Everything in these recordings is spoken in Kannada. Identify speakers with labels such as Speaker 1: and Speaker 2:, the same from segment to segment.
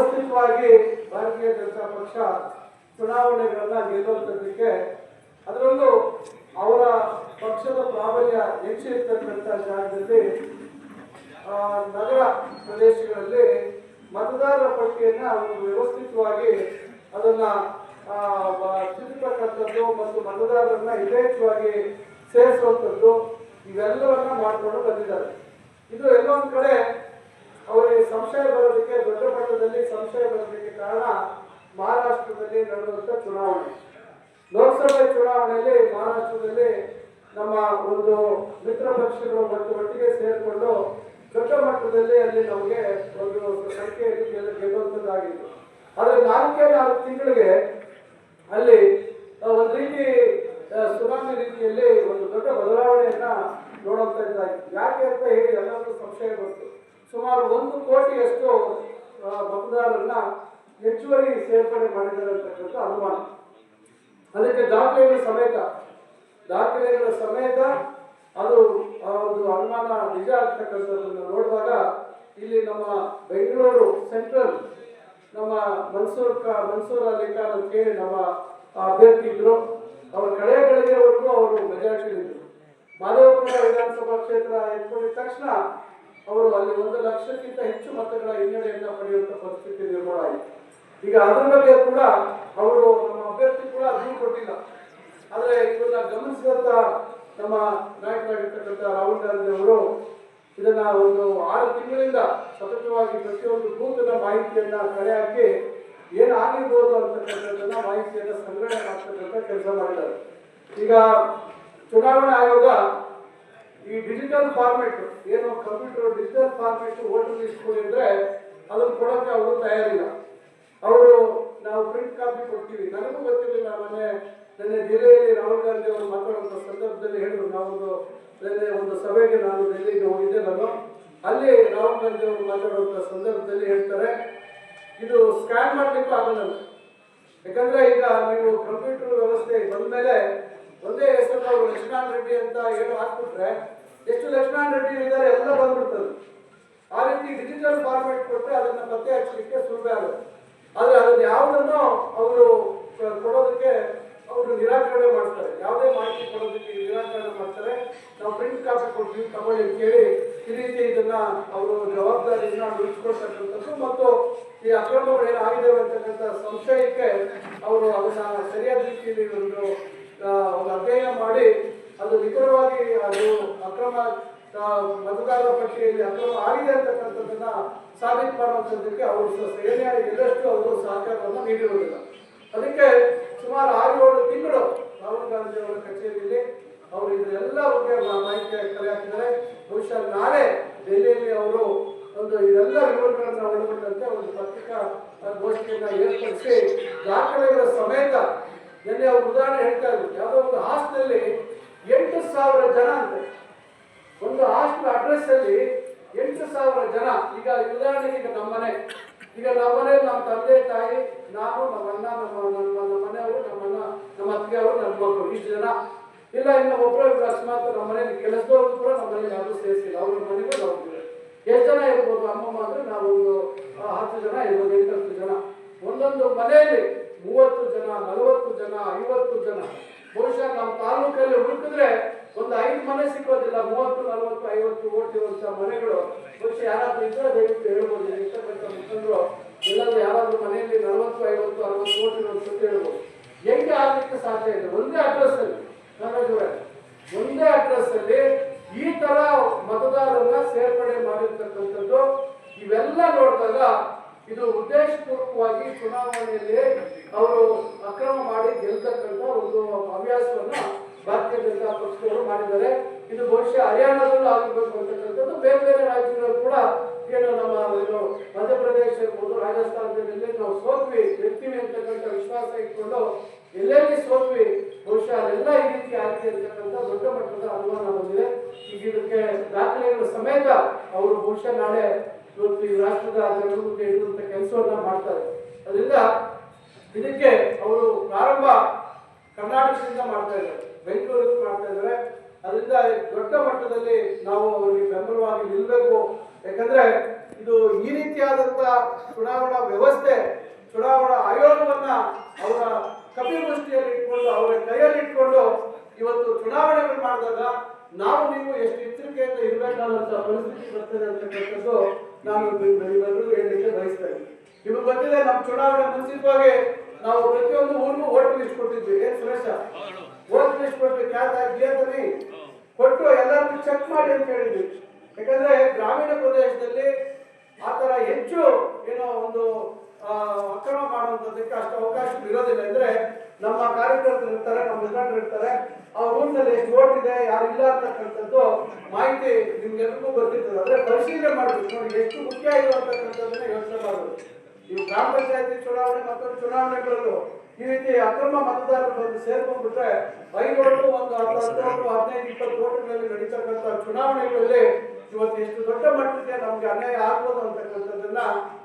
Speaker 1: ವ್ಯವಸ್ಥಿತವಾಗಿ ಭಾರತೀಯ ಜನತಾ ಪಕ್ಷ ಚುನಾವಣೆಗಳನ್ನ ಗೆಲ್ಲುವಂಥದ್ದಕ್ಕೆ ಅದರಲ್ಲೂ ಅವರ ಪಕ್ಷದ ಪ್ರಾಬಲ್ಯ ಹೆಚ್ಚಿರ್ತಕ್ಕಂಥ ಜಾಗದಲ್ಲಿ ನಗರ ಪ್ರದೇಶಗಳಲ್ಲಿ ಮತದಾರರ ಪಟ್ಟಿಯನ್ನ ಅವರು ವ್ಯವಸ್ಥಿತವಾಗಿ ಅದನ್ನ ತಿಳಿತಕ್ಕಂಥದ್ದು ಮತ್ತು ಮತದಾರರನ್ನ ಯಥೇಚ್ಛವಾಗಿ ಸೇರಿಸುವಂಥದ್ದು ಇವೆಲ್ಲವನ್ನ ಮಾಡಿಕೊಂಡು ಬಂದಿದ್ದಾರೆ. ಇದು ಎಲ್ಲೊಂದು ಒಂದ್ ಕಡೆ ಅವರಿಗೆ ಸಂಶಯ ಬರೋದಕ್ಕೆ, ದೊಡ್ಡ ಮಟ್ಟದಲ್ಲಿ ಸಂಶಯ ಬರೋದಕ್ಕೆ ಕಾರಣ ಮಹಾರಾಷ್ಟ್ರದಲ್ಲಿ ನಡೆಯುವಂಥ ಚುನಾವಣೆ. ಲೋಕಸಭೆ ಚುನಾವಣೆಯಲ್ಲಿ ಮಹಾರಾಷ್ಟ್ರದಲ್ಲಿ ನಮ್ಮ ಒಂದು ಮಿತ್ರ ಪಕ್ಷಗಳು ಮತ್ತು ಒಟ್ಟಿಗೆ ಸೇರಿಕೊಂಡು ದೊಡ್ಡ ಮಟ್ಟದಲ್ಲಿ ಅಲ್ಲಿ ನಮಗೆ ಒಂದು ಸಂಖ್ಯೆಯಲ್ಲಿ ಗೆಲ್ಲ- ಗೆಲ್ಲುವಂಥದ್ದಾಗಿತ್ತು ಆದರೆ ನಾಲ್ಕೇ ನಾಲ್ಕು ತಿಂಗಳಿಗೆ ಅಲ್ಲಿ ಒಂದು ರೀತಿ ಸುನಾಮಿ ರೀತಿಯಲ್ಲಿ ಒಂದು ದೊಡ್ಡ ಬದಲಾವಣೆಯನ್ನ ನೋಡುವಂತ ಇದ್ದಾಯಿತು ಯಾಕೆ ಅಂತ ಹೇಳಿ ಎಲ್ಲರಿಗೂ ಸಂಶಯ ಬಂತು. ಸುಮಾರು ಒಂದು ಕೋಟಿಯಷ್ಟು ಮತದಾರರನ್ನ ಹೆಚ್ಚುವರಿ ಸೇರ್ಪಡೆ ಮಾಡಿದ್ದಾರೆ ಅಂತಕ್ಕಂಥ ಅನುಮಾನ. ಅದಕ್ಕೆ ದಾಖಲೆಗಳ ಸಮೇತ ದಾಖಲೆಗಳ ಸಮೇತ ಅದು ಆ ಒಂದು ಅನುಮಾನ ನಿಜ ಆಗ್ತಕ್ಕಂಥದ್ದನ್ನು ನೋಡುವಾಗ ಇಲ್ಲಿ ನಮ್ಮ ಬೆಂಗಳೂರು ಸೆಂಟ್ರಲ್, ನಮ್ಮ ಮನ್ಸೂರ್ ಮನ್ಸೂರ್ ಅಲಿ ಅಂತ ಹೇಳಿ ನಮ್ಮ ಅಭ್ಯರ್ಥಿ ಇದ್ರು ಅವ್ರ ಕಡೆಗಳಿಗೆ ಅವರು ಮೆಜಾರಿಟಿ ಇದ್ರು ಮಾಧವಪುರ ವಿಧಾನಸಭಾ ಕ್ಷೇತ್ರ ಎತ್ಕೊಂಡಿದ ತಕ್ಷಣ ಅವರು ಅಲ್ಲಿ ಒಂದು ಲಕ್ಷಕ್ಕಿಂತ ಹೆಚ್ಚು ಮತಗಳ ಹಿನ್ನಡೆಯನ್ನ ಪಡೆಯುವಂತ ಪರಿಸ್ಥಿತಿ ನಿರ್ಮಾಣ ಆಯಿತು. ಈಗ ಅದರ ಬಗ್ಗೆ ಕೂಡ ಅವರು ನಮ್ಮ ಅಭ್ಯರ್ಥಿ ಕೂಡ ದೂರು ಕೊಟ್ಟಿಲ್ಲ. ಆದ್ರೆ ಇದನ್ನ ಗಮನಿಸಿದಂತ ನಮ್ಮ ನಾಯಕರಾಗಿರ್ತಕ್ಕಂಥ ರಾಹುಲ್ ಗಾಂಧಿ ಅವರು ಇದನ್ನ ಒಂದು ಆರು ತಿಂಗಳಿಂದ ಸತತವಾಗಿ ಪ್ರತಿಯೊಂದು ಬೂತ್ನ ಮಾಹಿತಿಯನ್ನ ಕಳೆ ಹಾಕಿ ಏನು ಆಗಿರ್ಬೋದು ಅಂತಕ್ಕಂಥದ್ದನ್ನ ಮಾಹಿತಿಯನ್ನ ಸಂಗ್ರಹಣೆ ಮಾಡ್ತಕ್ಕಂಥ ಕೆಲಸ ಮಾಡಿದ್ದಾರೆ. ಈಗ ಚುನಾವಣಾ ಆಯೋಗ ಈ ಡಿಜಿಟಲ್ ಫಾರ್ಮೆಟ್ ಏನು computer digital format voter list ಕೊಡಿದ್ರೆ ಅದನ್ನು ಕೊಡೋಕೆ ಅವರು ತಯಾರಿಲ್ಲ. ಅವರು ನಾವು ಪ್ರಿಂಟ್ ಕಾಪಿ ಕೊಡ್ತೀವಿ. ನನಗೂ ಗೊತ್ತಿರಲಿಲ್ಲ, ಮೊನ್ನೆ ನಿನ್ನೆ ಜಿಲ್ಲೆಯಲ್ಲಿ ರಾಹುಲ್ ಗಾಂಧಿ ಅವರು ಮಾತಾಡುವಂಥ ಸಂದರ್ಭದಲ್ಲಿ ಹೇಳಿದ್ರು, ನಾವೊಂದು ನಿನ್ನೆ ಒಂದು ಸಭೆಗೆ ನಾನು ಡೆಲ್ಲಿಗೆ ಹೋಗಿದ್ದೆ ನಾನು. ಅಲ್ಲಿ ರಾಹುಲ್ ಗಾಂಧಿ ಅವರು ಮಾತಾಡುವಂಥ ಸಂದರ್ಭದಲ್ಲಿ ಹೇಳ್ತಾರೆ, ಇದು ಸ್ಕ್ಯಾನ್ ಮಾಡಲಿಕ್ಕೂ ಆಗಲ್ಲ ಯಾಕಂದ್ರೆ ಈಗ ನೀವು ಕಂಪ್ಯೂಟರ್ ವ್ಯವಸ್ಥೆ ಬಂದ್ಮೇಲೆ ಒಂದೇ ಹೆಸರು ನಾವು ಲಕ್ಷ್ಮಣ್ ರೆಡ್ಡಿ ಅಂತ ಏನು ಹಾಕ್ಬಿಟ್ರೆ ಎಷ್ಟು ಲಕ್ಷ್ಮಣ ರೆಡ್ಡಿ ಇದ್ದಾರೆ ಎಲ್ಲ ಬಂದ್ಬಿಡ್ತದೆ. ಆ ರೀತಿ ಡಿಜಿಟಲ್ ಫಾರ್ಮೆಟ್ ಕೊಟ್ಟರೆ ಅದನ್ನ ಪತ್ತೆ ಹಚ್ಚಲಿಕ್ಕೆ ಸುಲಭ ಆಗುತ್ತೆ. ಆದರೆ ಅದನ್ನ ಯಾವುದನ್ನು ಅವರು ಕೊಡೋದಕ್ಕೆ ಅವರು ನಿರಾಕರಣೆ ಮಾಡ್ತಾರೆ. ಯಾವುದೇ ಮಾಹಿತಿ ಕೊಡೋದಕ್ಕೆ ನಿರಾಕರಣೆ ಮಾಡ್ತಾರೆ. ನಾವು ಪ್ರಿಂಟ್ ಕಾಪಿ ಕೊಡ್ತೀವಿ, ತಗೊಳ್ಳಿ ಹೇಳಿ ಈ ರೀತಿ ಇದನ್ನ ಅವರು ಜವಾಬ್ದಾರಿಯನ್ನ ಉಳಿಸ್ಕೊಳ್ತಕ್ಕಂಥದ್ದು ಮತ್ತು ಈ ಅಕ್ರಮಗಳು ಏನಾಗಿದ್ದಾವೆ ಅಂತಕ್ಕಂಥ ಸಂಶಯಕ್ಕೆ ಅವರು ಅದನ್ನ ಸರಿಯಾದ ರೀತಿಯಲ್ಲಿ ಒಂದು ಅಧ್ಯಯನ ಮಾಡಿ ಅದು ನಿಖರವಾಗಿ ಅದು ಅಕ್ರಮ ಮತದಾರರ ಪಟ್ಟಿಯಲ್ಲಿ ಅಕ್ರಮ ಆಗಿದೆ ಅಂತಕ್ಕಂಥದ್ದನ್ನ ಸಾಬೀತು ಮಾಡುವಂಥದ್ದಕ್ಕೆ ಅವರು ಸೇನೆಯ ಸೇನೆ ಎಲ್ಲಷ್ಟು ಅವರು ಸಹಕಾರವನ್ನು ನೀಡಿರುವುದಿಲ್ಲ. ಅದಕ್ಕೆ ಸುಮಾರು ಆರು ಏಳು ತಿಂಗಳು ರಾಹುಲ್ ಗಾಂಧಿ ಅವರ ಕಚೇರಿಯಲ್ಲಿ ಅವರು ಇದೆಲ್ಲ ಬಗ್ಗೆ ಮಾಹಿತಿ ಕಲೆ ಹಾಕಿದ್ದಾರೆ. ಬಹುಶಃ ನಾಳೆ ದೆಹಲಿಯಲ್ಲಿ ಅವರು ಒಂದು ಇದೆಲ್ಲ ವಿವರಗಳನ್ನು ಒಳಗೊಂಡಂತೆ ಒಂದು ಪತ್ರಿಕಾ ಗೋಷ್ಠಿಯನ್ನ ಏರ್ಪಡಿಸಿ ದಾಖಲೆಗಳ ಸಮೇತ ನಿನ್ನೆ ಅವರು ಉದಾಹರಣೆ ಹೇಳ್ತಾ ಇದ್ರು. ಯಾವುದೋ ಒಂದು ಹಾಸ್ಟೆಲ್ ಎಂಟು ಸಾವಿರ ಜನ ಅಂತೆ ಒಂದು ಹಾಸ್ಟೆಲ್ ಅಡ್ರೆಸ್ ಅಲ್ಲಿ ಎಂಟು ಸಾವಿರ ಜನ. ಈಗ ಉದಾಹರಣೆಗೆ ಈಗ ನಮ್ಮನೆ. ಈಗ ನಮ್ಮನೆ ನಮ್ಮ ತಂದೆ ತಾಯಿ ನಾನು ನಮ್ಮ ಅಣ್ಣ ನಮ್ಮ ನಮ್ಮ ನಮ್ಮ ಮನೆಯವರು ನಮ್ಮ ಅಣ್ಣ ನಮ್ಮ ಅತ್ತಿಗೆ ಅವರು ನನ್ನ ಮಕ್ಕಳು ಇಷ್ಟು ಜನ. ಇಲ್ಲ ಇನ್ನು ಒಬ್ಬರು ಅಕಸ್ಮಾತ್ ನಮ್ಮ ಮನೇಲಿ ಕೆಲಸದವರು ಕೂಡ ನಮ್ಮ ಮನೇಲಿ ಯಾರು ಸೇರಿಸಿಲ್ಲ. ಅವ್ರ ಮನೆಗೂ ನಾವು. ಎಷ್ಟು ಜನ ಇರ್ಬೋದು? ಅಮ್ಮಮ್ಮ ನಾವು ಆ, ಹತ್ತು ಜನ ಇರ್ಬೋದು ಎಂಟತ್ತು ಜನ. ಒಂದೊಂದು ಮನೆಯಲ್ಲಿ ಮೂವತ್ತು ಜನ ನಲವತ್ತು ಜನ ಐವತ್ತು ಜನ. ಬಹುಶಃ ನಮ್ಮ ತಾಲೂಕಲ್ಲಿ ಹುಡುಕಿದ್ರೆ ಒಂದು ಐದು ಮನೆ ಸಿಕ್ಕೋದಿಲ್ಲ, ಮೂವತ್ತು, ನಲವತ್ತು, ಐವತ್ತು ಓಟ್ ಇರುವಂತ ಮನೆಗಳು. ಬಹುಶಃ ಯಾರಾದ್ರೂ ಇದ್ರೆ ದಯವಿಟ್ಟು ಹೇಳ್ಬೋದು ಇರ್ತಕ್ಕಂಥ ಮುಖಂಡರು. ಇಲ್ಲಾಂದ್ರೆ ಯಾರಾದ್ರೂ ಮನೆಯಲ್ಲಿ ನಲವತ್ತು, ಐವತ್ತು, ಅರವತ್ತು ಓಟ್ ಇರುವಂತ ಹೇಳ್ಬೋದು. ಹೆಂಗೆ ಆಗ್ಲಿಕ್ಕೆ ಸಾಧ್ಯ ಇದೆ? ಒಂದೇ ಅಡ್ರೆಸ್ ಅಲ್ಲಿ ಒಂದೇ ಅಡ್ರೆಸ್ ಅಲ್ಲಿ ಈ ತರ ಮತದಾರರನ್ನ ಸೇರ್ಪಡೆ ಮಾಡಿರ್ತಕ್ಕಂಥದ್ದು ಇವೆಲ್ಲ ನೋಡಿದಾಗ ಇದು ಉದ್ದೇಶಪೂರ್ವಕವಾಗಿ ಚುನಾವಣೆಯಲ್ಲಿ ಅವರು ಅಕ್ರಮ ಮಾಡಿ ಗೆಲ್ತಕ್ಕಂಥ ಒಂದು ಹವ್ಯಾಸವನ್ನ ಭಾರತೀಯ ಜನತಾ ಪಕ್ಷದವರು ಮಾಡಿದ್ದಾರೆ. ಇದು ಬಹುಶಃ ಹರಿಯಾಣದಲ್ಲೂ ಆಗಬೇಕು ಅಂತಕ್ಕಂಥದ್ದು. ಬೇರೆ ಬೇರೆ ರಾಜ್ಯಗಳು ಕೂಡ ಏನು ನಮ್ಮ ಏನು ಮಧ್ಯಪ್ರದೇಶ ಇರ್ಬೋದು, ರಾಜಸ್ಥಾನದಲ್ಲಿ ಎಲ್ಲಿ ನಾವು ಸೋತ್ವಿ ಗೆಲ್ತೀವಿ ಅಂತಕ್ಕಂಥ ವಿಶ್ವಾಸ ಇಟ್ಕೊಂಡು ಎಲ್ಲೆಲ್ಲಿ ಸೋತ್ವಿ ಬಹುಶಃ ಅಲ್ಲೆಲ್ಲ ಈ ರೀತಿ ಆಗಿದೆ ಅಂತಕ್ಕಂಥ ದೊಡ್ಡ ಮಟ್ಟದ ಅನುಮಾನ ಬಂದಿದೆ ಈಗ ಇದಕ್ಕೆ ದಾಖಲೆಗಳ ಸಮೇತ ಅವರು ಬಹುಶಃ ನಾಳೆ ಇವತ್ತು ಈ ರಾಷ್ಟ್ರದ ಜನರ ಮುಂದೆ ಇಡುವಂತ ಕೆಲಸವನ್ನ ಮಾಡ್ತಾರೆ. ಅದರಿಂದ ಇದಕ್ಕೆ ಅವರು ಪ್ರಾರಂಭ ಕರ್ನಾಟಕದಿಂದ ಮಾಡ್ತಾ ಇದ್ದಾರೆ. ಬೆಂಗಳೂರಿಗೆ ಮಾಡ್ತಾ ಇದ್ದಾರೆ. ಅದರಿಂದ ದೊಡ್ಡ ಮಟ್ಟದಲ್ಲಿ ನಾವು ಅವರಿಗೆ ಬೆಂಬಲವಾಗಿ ನಿಲ್ಲಬೇಕು ಯಾಕಂದ್ರೆ ಇದು ಈ ರೀತಿಯಾದಂಥ ಚುನಾವಣಾ ವ್ಯವಸ್ಥೆ, ಚುನಾವಣಾ ಆಯೋಗವನ್ನ ಅವರ ಕಪಿಮುಷ್ಟಿಯಲ್ಲಿ ಇಟ್ಕೊಂಡು, ಅವರ ಕೈಯಲ್ಲಿ ಇಟ್ಕೊಂಡು ಇವತ್ತು ಚುನಾವಣೆಗಳು ಮಾಡಿದಾಗ ನಾವು ನೀವು ಎಷ್ಟು ಎಚ್ಚರಿಕೆಯಿಂದ ಇರಬೇಕಾದಂತಹ ಪರಿಸ್ಥಿತಿ ಬರ್ತದೆ ಅಂತಕ್ಕಂಥದ್ದು ನಾನು ಹೇಳಲಿಕ್ಕೆ ಬಯಸ್ತಾ ಇದ್ದೀನಿ. ನಿಮಗೆ ಗೊತ್ತಿದೆ ನಮ್ಮ ಚುನಾವಣೆ ಮುಂಚಿತವಾಗಿ ನಾವು ಪ್ರತಿಯೊಂದು ಊರಿಗೂ ಓಟ್ ಲಿಸ್ಟ್ ಕೊಟ್ಟಿದ್ವಿ ಏನ್ ಸುರೇಶ? ಓಟ್ ಲಿಸ್ಟ್ ಕೊಟ್ಟು ಗೇತನಿ ಕೊಟ್ಟು ಎಲ್ಲರಿಗೂ ಚೆಕ್ ಮಾಡಿ ಅಂತ ಹೇಳಿದ್ವಿ. ಯಾಕಂದ್ರೆ ಗ್ರಾಮೀಣ ಪ್ರದೇಶದಲ್ಲಿ ಆತರ ತರ ಹೆಚ್ಚು ಏನೋ ಒಂದು ಅಕ್ರಮ ಮಾಡುವಂತದಕ್ಕೆ ಅಷ್ಟು ಅವಕಾಶ ಇರೋದಿಲ್ಲ. ಅಂದ್ರೆ ನಮ್ಮ ಕಾರ್ಯಕರ್ತರು ಇರ್ತಾರೆ ನಮ್ಮ ಮುಖಂಡರು ಇರ್ತಾರೆ ಆ ಊರಿನಲ್ಲಿ ಎಷ್ಟು ಓಟ್ ಇದೆ ಯಾರು ಇಲ್ಲ ಅಂತಕ್ಕಂಥದ್ದು ಮಾಹಿತಿ ನಿಮ್ಗೆಲ್ರಿಗೂ ಗೊತ್ತಿರ್ತದೆ. ಅಂದ್ರೆ ಪರಿಶೀಲನೆ ಮಾಡಬೇಕು. ನೋಡಿ ಎಷ್ಟು ಮುಖ್ಯ ಇರುವಂತಕ್ಕಂಥದ್ದನ್ನ ಯೋಚನೆ ಮಾಡಬೇಕು. ಇವು ಗ್ರಾಮ ಪಂಚಾಯತಿ ಚುನಾವಣೆ ಮತ್ತೊಂದು ಚುನಾವಣೆಗಳಲ್ಲೂ ಈ ರೀತಿ ಅಕ್ರಮ ಮತದಾರರು ಬಂದು ಸೇರ್ಕೊಂಡ್ಬಿಟ್ರೆ ಐನೂರು ಒಂದು ಹತ್ತು ಹದಿನೈದು ಇಪ್ಪತ್ತು ಕೋಟಿಗಳಲ್ಲಿ ನಡೀತಕ್ಕಂಥ ಚುನಾವಣೆಗಳಲ್ಲಿ ಇವತ್ತು ಎಷ್ಟು ದೊಡ್ಡ ಮಟ್ಟಕ್ಕೆ ನಮ್ಗೆ ಅನ್ಯಾಯ ಆಗ್ಬೋದು ಅಂತಕ್ಕಂಥದ್ದನ್ನ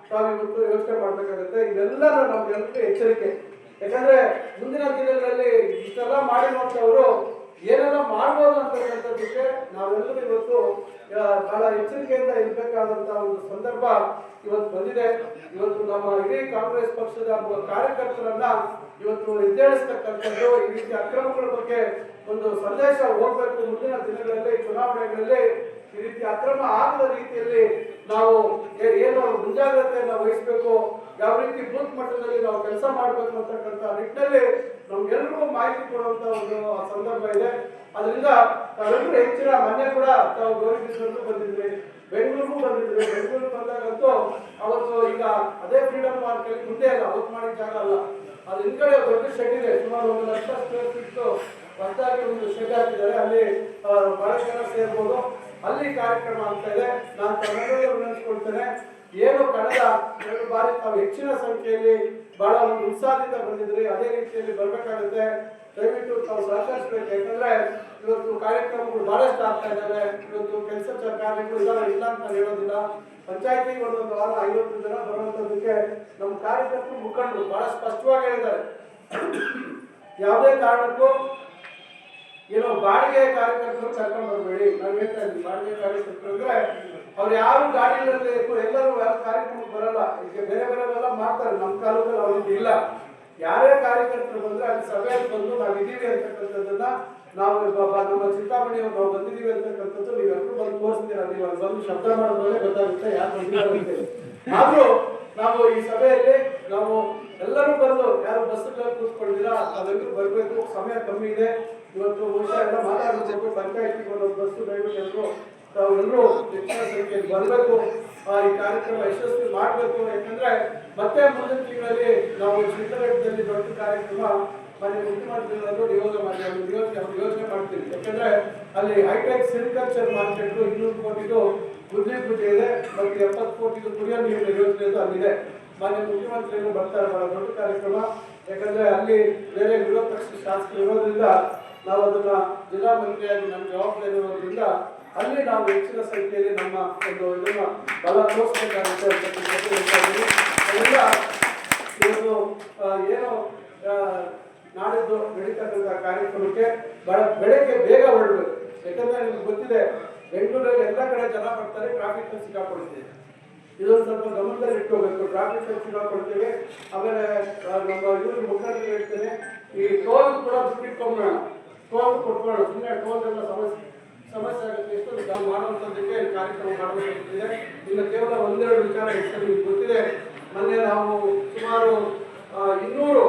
Speaker 1: ತಾವು ಇವತ್ತು ಯೋಚನೆ ಮಾಡ್ಬೇಕಾಗುತ್ತೆ. ಇವೆಲ್ಲನೂ ನಮ್ಗೆ ಎಚ್ಚರಿಕೆ. ಯಾಕಂದ್ರೆ ಮುಂದಿನ ದಿನಗಳಲ್ಲಿ ಇಷ್ಟೆಲ್ಲ ಮಾಡಿರುವಂತವರು ಏನೆಲ್ಲ ಮಾಡ್ಬೋದು ಅಂತಕ್ಕಂಥದ್ದಕ್ಕೆ ನಾವೆಲ್ಲರೂ ಇವತ್ತು ಬಹಳ ಎಚ್ಚರಿಕೆಯಿಂದ ಇರಬೇಕಾದಂತ ಒಂದು ಸಂದರ್ಭ ಇವತ್ತು ಬಂದಿದೆ. ಇವತ್ತು ನಮ್ಮ ಇಡೀ ಕಾಂಗ್ರೆಸ್ ಪಕ್ಷದ ಕಾರ್ಯಕರ್ತರನ್ನ ಇವತ್ತು ಎದ್ದೇಳಿಸ್ತಕ್ಕಂಥದ್ದು ಈ ರೀತಿ ಅಕ್ರಮಗಳ ಬಗ್ಗೆ ಒಂದು ಸಂದೇಶ ಹೋಗ್ಬೇಕು ಮುಂದಿನ ದಿನಗಳಲ್ಲಿ, ಚುನಾವಣೆಗಳಲ್ಲಿ ಈ ರೀತಿ ಅಕ್ರಮ ಆಗದ ರೀತಿಯಲ್ಲಿ ನಾವು ಮುಂಜಾಗ್ರತೆಯನ್ನು ವಹಿಸಬೇಕು, ಯಾವ ರೀತಿ ಬೂತ್ ಮಟ್ಟದಲ್ಲಿ ನಾವು ಕೆಲಸ ಮಾಡಬೇಕು ಅಂತಕ್ಕಂಥ ನಿಟ್ಟಿನಲ್ಲಿ ನಮ್ಗೆಲ್ರಿಗೂ ಮಾಹಿತಿ ಕೊಡುವಂತ ಒಂದು ಸಂದರ್ಭ ಇದೆ. ಅದರಿಂದ ತಾವೆಲ್ಲರೂ ಹೆಚ್ಚಿನ ಮನೆ ಕೂಡ ತಾವು ಗೌರವಿಸಿದ್ರು ಬಂದಿದ್ರಿ ಬೆಂಗಳೂರಿಗೂ ಬಂದಿದ್ರಿ ಬೆಂಗಳೂರು ಬಂದಾಗಂತೂ ಅವತ್ತು ಈಗ ಅದೇ ಫ್ರೀಡಮ್ ಪಾರ್ಕ್ ಅಲ್ಲಿ ಮುಂದೆ ಅಲ್ಲ ಅವತ್ತು ಮಾಡಿದ ಜಾಗ ಅಲ್ಲ. ಅದು ಹಿಂದ್ಗಡೆ ದೊಡ್ಡ ಶೆಡ್ ಇದೆ. ಸುಮಾರು ಒಂದು ಲಕ್ಷ ಸ್ಕ್ವೇರ್ ಫೀಟ್ ಹೊಸದಾಗಿ ಒಂದು ಶೆಡ್ ಹಾಕಿದ್ದಾರೆ. ಅಲ್ಲಿ ಬಹಳ ಬಹಳಷ್ಟು ಜನ ಸೇರ್ಬೋದು. ಅಲ್ಲಿ ಕಾರ್ಯಕ್ರಮ ಆಗ್ತಾ ಇದೆ. ನಾನು ತಮಿಳುನಾಡು ವಿನಂತಿಸ್ಕೊಳ್ತೇನೆ ಏನು ಕಳೆದ ಎರಡು ಬಾರಿ ತಾವು ಹೆಚ್ಚಿನ ಸಂಖ್ಯೆಯಲ್ಲಿ ಬಹಳ ಒಂದು ಉತ್ಸಾಹದಿಂದ ಬಂದಿದ್ರಿ. ಅದೇ ರೀತಿಯಲ್ಲಿ ಬರಬೇಕಾಗುತ್ತೆ. ದಯವಿಟ್ಟು ತಾವು ಸಹಕರಿಸಬೇಕು. ಯಾಕಂದ್ರೆ ಇವತ್ತು ಕಾರ್ಯಕ್ರಮಗಳು ಬಹಳಷ್ಟು ಆಗ್ತಾ ಇದ್ದಾವೆ. ಇವತ್ತು ಕೆಲಸ ಕಾರ್ಯಗಳು ಇಲ್ಲ ಅಂತ ಹೇಳೋದಿಲ್ಲ. ಪಂಚಾಯತಿ ಒಂದೊಂದು ವಾರ ಐವತ್ತು ಜನ ಬರುವಂತದಕ್ಕೆ ನಮ್ಮ ಕಾರ್ಯಕರ್ತರು ಮುಖಂಡರು ಬಹಳ ಸ್ಪಷ್ಟವಾಗಿ ಹೇಳಿದ್ದಾರೆ. ಯಾವುದೇ ಕಾರಣಕ್ಕೂ ಏನೋ ಬಾಡಿಗೆ ಕಾರ್ಯಕರ್ತರು ಕರ್ಕೊಂಡು ಬರಬೇಡಿ ನಾನು ಹೇಳ್ತಾ ಇದ್ವಿ, ಬಾಡಿಗೆ ಕಾರ್ಯಕರ್ತರು ಅಂದ್ರೆ ಅವ್ರು ಯಾರು ಗಾಡಿಗಳಲ್ಲಿ ಎಲ್ಲರೂ ಯಾರು ಕಾರ್ಯಕ್ರಮಕ್ಕೆ ಬರಲ್ಲ. ಈಗ ಬೇರೆ ಬೇರೆಲ್ಲ ಮಾಡ್ತಾರೆ. ನಮ್ಮ ಕಾಲದಲ್ಲಿ ಅವ್ರಿಗೆ ಇಲ್ಲ. ಯಾರೇ ಕಾರ್ಯಕರ್ತರು ಬಂದ್ರೆ ಅಲ್ಲಿ ಸಭೆಯಲ್ಲಿ ಬಂದು ನಾವು ಇದೀವಿ ಅಂತಕ್ಕಂಥದ್ದನ್ನ ನಾವು ನಮ್ಮ ಚಿಂತಾಮಣಿ ನಾವು ಬಂದಿದ್ದೀವಿ ಅಂತಕ್ಕಂಥದ್ದು ನೀವೆಲ್ಲರೂ ಬಂದು ತೋರಿಸ್ತೀರ. ನೀವು ಅಲ್ಲಿ ಬಂದು ಶಬ್ದ ಮಾಡೋದ್ರೆ ಗೊತ್ತಾಗುತ್ತೆ ಯಾರು ಆದ್ರೂ ನಾವು ಈ ಸಭೆಯಲ್ಲಿ ನಾವು ಎಲ್ಲರೂ ಬಂದು ಯಾರು ಬಸ್ಗಳಲ್ಲಿ ಕೂತ್ಕೊಂಡಿದ್ದೀರಾ ಅವೆಲ್ಲರೂ ಬರಬೇಕು, ಸಮಯ ಕಮ್ಮಿ ಇದೆ ಇವತ್ತು ಬಹುಶಃ ಎಲ್ಲ ಮಾತಾಡಬೇಕು ಪಂಚಾಯತಿಗೆ ಒಂದೊಂದು ಬಸ್ಸು ದಯವಿಟ್ಟು ಎಲ್ಲರೂ ತಾವೆಲ್ಲರೂ ಹೆಚ್ಚಿನ ಸಂಖ್ಯೆಯಲ್ಲಿ ಬರಬೇಕು. ಈ ಕಾರ್ಯಕ್ರಮ ಯಶಸ್ವಿ ಮಾಡಬೇಕು. ಯಾಕಂದ್ರೆ ಮತ್ತೆ ಮುಂದಿನ ತಿಂಗಳಲ್ಲಿ ನಾವು ಚಿತ್ರದುರ್ಗದಲ್ಲಿ ದೊಡ್ಡ ಕಾರ್ಯಕ್ರಮ ಮನೆ ಮುಖ್ಯಮಂತ್ರಿಗಳವರು ನಿಯೋಗ ಮಾಡಿ ನಿಯೋಜನೆ ಯೋಜನೆ ಮಾಡ್ತೀವಿ. ಯಾಕಂದ್ರೆ ಅಲ್ಲಿ ಹೈಟೆಕ್ ಸಿರಿಕಲ್ಚರ್ ಮಾರ್ಕೆಟ್ ಇನ್ನೂರು ಕೋಟಿದು ಬುದ್ಧಿ ಪೂಜೆ ಇದೆ. ಮತ್ತೆ ಎಪ್ಪತ್ತು ಕೋಟಿದು ಕುಡಿಯೋ ನೀರಿನ ಯೋಜನೆ ಅಲ್ಲಿದೆ. ಮಾನ್ಯ ಮುಖ್ಯಮಂತ್ರಿಗಳು ಬರ್ತಾರೆ. ಬಹಳ ದೊಡ್ಡ ಕಾರ್ಯಕ್ರಮ. ಯಾಕಂದ್ರೆ ಅಲ್ಲಿ ಬೇರೆ ವಿರೋಧ ಪಕ್ಷ ಶಾಸಕರು ಇರೋದ್ರಿಂದ ನಾವು ಅದನ್ನ ಜಿಲ್ಲಾ ಮಂತ್ರಿಯಾಗಿ ನಮ್ಮ ಜವಾಬ್ದಾರಿ ಇರೋದ್ರಿಂದ ಅಲ್ಲಿ ನಾವು ಹೆಚ್ಚಿನ ಸಂಖ್ಯೆಯಲ್ಲಿ ನಮ್ಮ ಒಂದು ಇದನ್ನ ಬಲ ತೋರಿಸಬೇಕಾಗುತ್ತೆ. ಅದರಿಂದ ಇವತ್ತು ಏನು ನಾಡಿದ್ದು ನಡೀತಕ್ಕಂಥ ಕಾರ್ಯಕ್ರಮಕ್ಕೆ ಬಹಳ ಬೆಳಗ್ಗೆ ಬೇಗ ಹೊರಡಬೇಕು. ಯಾಕಂದ್ರೆ ನಿಮ್ಗೆ ಗೊತ್ತಿದೆ, ಬೆಂಗಳೂರಲ್ಲಿ ಎಲ್ಲ ಕಡೆ ಜನ ಬರ್ತಾರೆ ಟ್ರಾಫಿಕ್ ಸಿಕ್ಕಾಕೊಳ್ತೀವಿ ಇದೊಂದು ಸ್ವಲ್ಪ ಗಮನದಲ್ಲಿ ಇಟ್ಕೋಬೇಕು. ಟ್ರಾಫಿಕ್ ಸಿಕ್ಕಾಕೊಳ್ತೀವಿ ಆಮೇಲೆ ನಮ್ಮ ಇವರು ಮುಖಂಡರು ಹೇಳ್ತೇನೆ, ಈ ಟೋಲ್ ಕೂಡ ಇಟ್ಕೊಂಡ್ಬಿಡೋಣ ಟೋಲ್ ಕೊಟ್ಕೊಳ್ಳೋದು. ಸುಮ್ಮನೆ ಟೋಲ್ ಎಲ್ಲ ಸಮಸ್ಯೆ ಸಮಸ್ಯೆ ಆಗುತ್ತೆ. ಎಷ್ಟು ಮಾಡುವಂಥದ್ದಕ್ಕೆ ಕಾರ್ಯಕ್ರಮ ಮಾಡಬೇಕಾಗಿದೆ ಇಲ್ಲ ಕೇವಲ ಒಂದೆರಡು ವಿಚಾರ ಎಷ್ಟು ನಿಮ್ಗೆ ಗೊತ್ತಿದೆ. ಮೊನ್ನೆ ನಾವು ಸುಮಾರು ಇನ್ನೂರು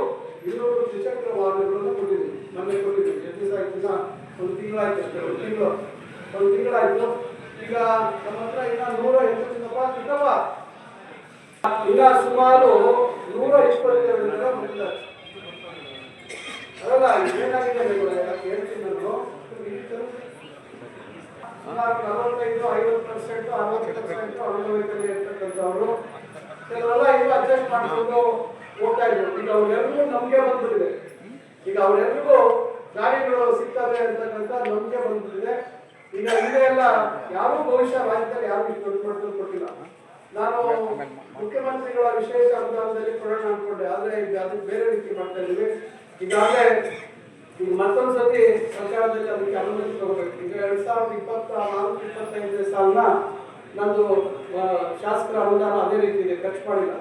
Speaker 1: ಇನ್ನೂರು ದ್ವಿಚಕ್ರ ವಾಹನಗಳನ್ನು ಕೊಟ್ಟಿದ್ದೀವಿ. ಮೊನ್ನೆ ಕೊಟ್ಟಿದ್ದೀವಿ. ಎಷ್ಟು ದಿವಸ ಆಯ್ತು? ದಿನ ಒಂದು ತಿಂಗಳಾಯ್ತು ಅಷ್ಟೇ, ಒಂದು ತಿಂಗಳು. ಒಂದು ತಿಂಗಳಾಯ್ತು. ಈಗ ನಮ್ಮ ಹತ್ರ ಈಗ ನೂರ ಎಂಟು ಚಿಕ್ಕಪ್ಪ ಇನ್ನ ಸುಮಾರು ನೂರ ಇಪ್ಪತ್ತೆರಡು ಜನ ಬಂದಿದ್ದಾರೆ. ಅಲ್ಲ ಏನಾಗಿದೆ ನಲವತ್ತೈದು, ಐವತ್ತು ಪರ್ಸೆಂಟ್ ಅರವತ್ತು ಪರ್ಸೆಂಟ್ ಅಂಗವೈಕಲ್ಯ ಇರ್ತಕ್ಕಂಥವ್ರು ಕೆಲವೆಲ್ಲ ಇನ್ನೂ ಅಡ್ಜಸ್ಟ್ ಹೋಗ್ತಾ ಇದ್ರು. ಈಗ ನಮ್ಗೆ ಬಂದ್ಬಿಟ್ಟಿದೆ. ಈಗ ಅವರೆಲ್ಲರಿಗೂ ಗಾಡಿಗಳು ಸಿಗ್ತವೆ ಅಂತಕ್ಕಂಥ ನಮಗೆ ಬಂದ್ಬಿಟ್ಟಿದೆ. ಈಗ ಹಿಂದೆ ಎಲ್ಲ ಭವಿಷ್ಯ ರಾಜ್ಯದಲ್ಲಿ ಯಾರು ಇಷ್ಟು ದೊಡ್ಡ ಕೊಟ್ಟಿಲ್ಲ. ನಾನು ಮುಖ್ಯಮಂತ್ರಿಗಳ ವಿಶೇಷ ಅನುದಾನದಲ್ಲಿ ಕೊಡೋಣ ಅನ್ಕೊಂಡೆ. ಆದರೆ ಈಗ ಅದು ಬೇರೆ ರೀತಿ ಮಾಡ್ತಾ ಇದೀವಿ ಈಗಾಗಲೇ ಈಗ ಮತ್ತೊಂದು ಸತಿ ಸರ್ಕಾರದಲ್ಲಿ ಅದಕ್ಕೆ ಅನುಮತಿ ತಗೋಬೇಕು ಈಗ ಎರಡ್ ಸಾವಿರದ ಇಪ್ಪತ್ತ ನಾಲ್ಕು, ಇಪ್ಪತ್ತೈದನೇ ಸಾಲನ ನಂದು ಶಾಸಕರ ಅನುದಾನ ಅದೇ ರೀತಿ ಇದೆ, ಖರ್ಚು ಮಾಡಿಲ್ಲ.